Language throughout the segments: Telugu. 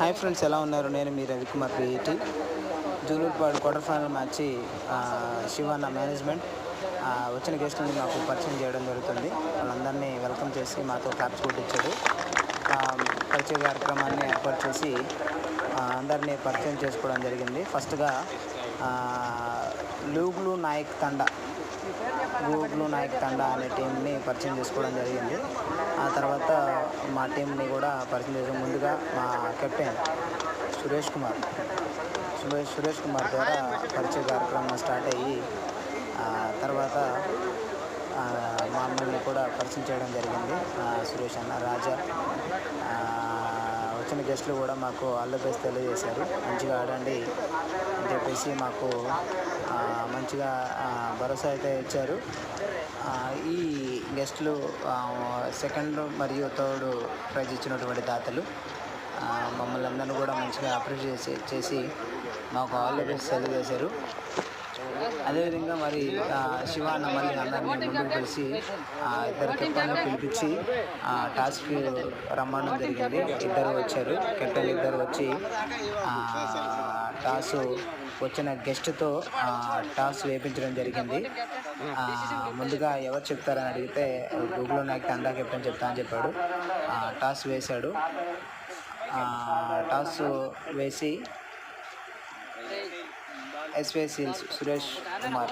హాయ్ ఫ్రెండ్స్ ఎలా ఉన్నారు? నేను మీ Ravikumar PET. Julurupadu quarter final match Shivana management. వచ్చిన గెస్ట్ని మాకు పరిచయం చేయడం జరుగుతుంది. వాళ్ళందరినీ వెల్కమ్ చేసి మాతో క్లాప్స్ కొట్టించాడు పరిచయ కార్యక్రమాన్ని ఏర్పాటు చేసి అందరినీ పరిచయం చేసుకోవడం జరిగింది. ఫస్ట్గా లూగ్లు నాయక్ తండా. గూడ్లు నాయక్ తండా అనే టీంని పరిచయం చేసుకోవడం జరిగింది. ఆ తర్వాత మా టీంని కూడా పరిచయం చేసే ముందుగా మా కెప్టెన్ సురేష్ కుమార్ సురేష్ సురేష్ కుమార్ ద్వారా పరిచయ కార్యక్రమం స్టార్ట్ అయ్యి తర్వాత మా మమ్మల్ని కూడా పరిచయం చేయడం జరిగింది. సురేష్ అన్న రాజా. వచ్చిన గెస్టులు కూడా మాకు ఆల్ ద బెస్ట్ తెలియజేశారు. మంచిగా ఆడండి అని చెప్పేసి మాకు మంచిగా భరోసా అయితే ఇచ్చారు. ఈ గెస్టులు సెకండ్ మరియు థర్డ్ ప్రైజ్ ఇచ్చినటువంటి దాతలు మమ్మల్ని అందరినీ కూడా మంచిగా అప్రిషియేట్ చేసి చేసి మాకు ఆల్ ద బెస్ట్ తెలియజేశారు. అదేవిధంగా మరి ఆ, శివ అన్న మళ్ళీ అందరినీ కలిసి ఇద్దరు కెప్టెన్ పిలిపించి టాస్క్ రమ్మడం జరిగింది. ఇద్దరు వచ్చారు. కెప్టెన్ ఇద్దరు వచ్చి టాస్ వచ్చిన గెస్ట్తో టాస్ వేపించడం జరిగింది. ముందుగా ఎవరు చెప్తారని అడిగితే గూగుల్లో నాకు తండా కెప్టెన్ చెప్తా అని చెప్పాడు. టాస్ వేశాడు. టాస్ వేసి ఎస్వే సీల్స్ సురేష్ కుమార్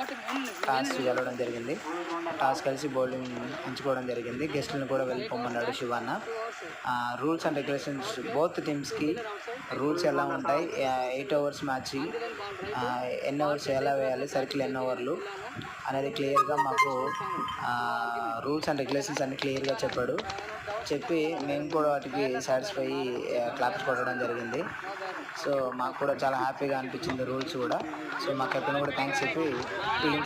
టాస్ గెలవడం జరిగింది. టాస్ కలిసి బౌలింగ్ ఎంచుకోవడం జరిగింది. గెస్టులను కూడా వెళ్ళిపోమన్నాడు Shivanna. Rules and regulations both టీమ్స్కి rules ఎలా ఉంటాయి ఎయిట్ అవర్స్ మ్యాచ్ ఎన్ని అవర్స్ ఎలా వేయాలి సర్కిల్ ఎన్ని ఓవర్లు అనేది క్లియర్గా మాకు రూల్స్ అండ్ రెగ్యులేషన్స్ అన్ని క్లియర్గా చెప్పాడు. చెప్పి మేము కూడా వాటికి సాటిస్ఫై క్లాప్స్ కొట్టడం జరిగింది. సో మాకు కూడా చాలా హ్యాపీగా అనిపించింది రూల్స్ కూడా. సో మా కెప్టెన్ కూడా థ్యాంక్స్ చెప్పి టీమ్స్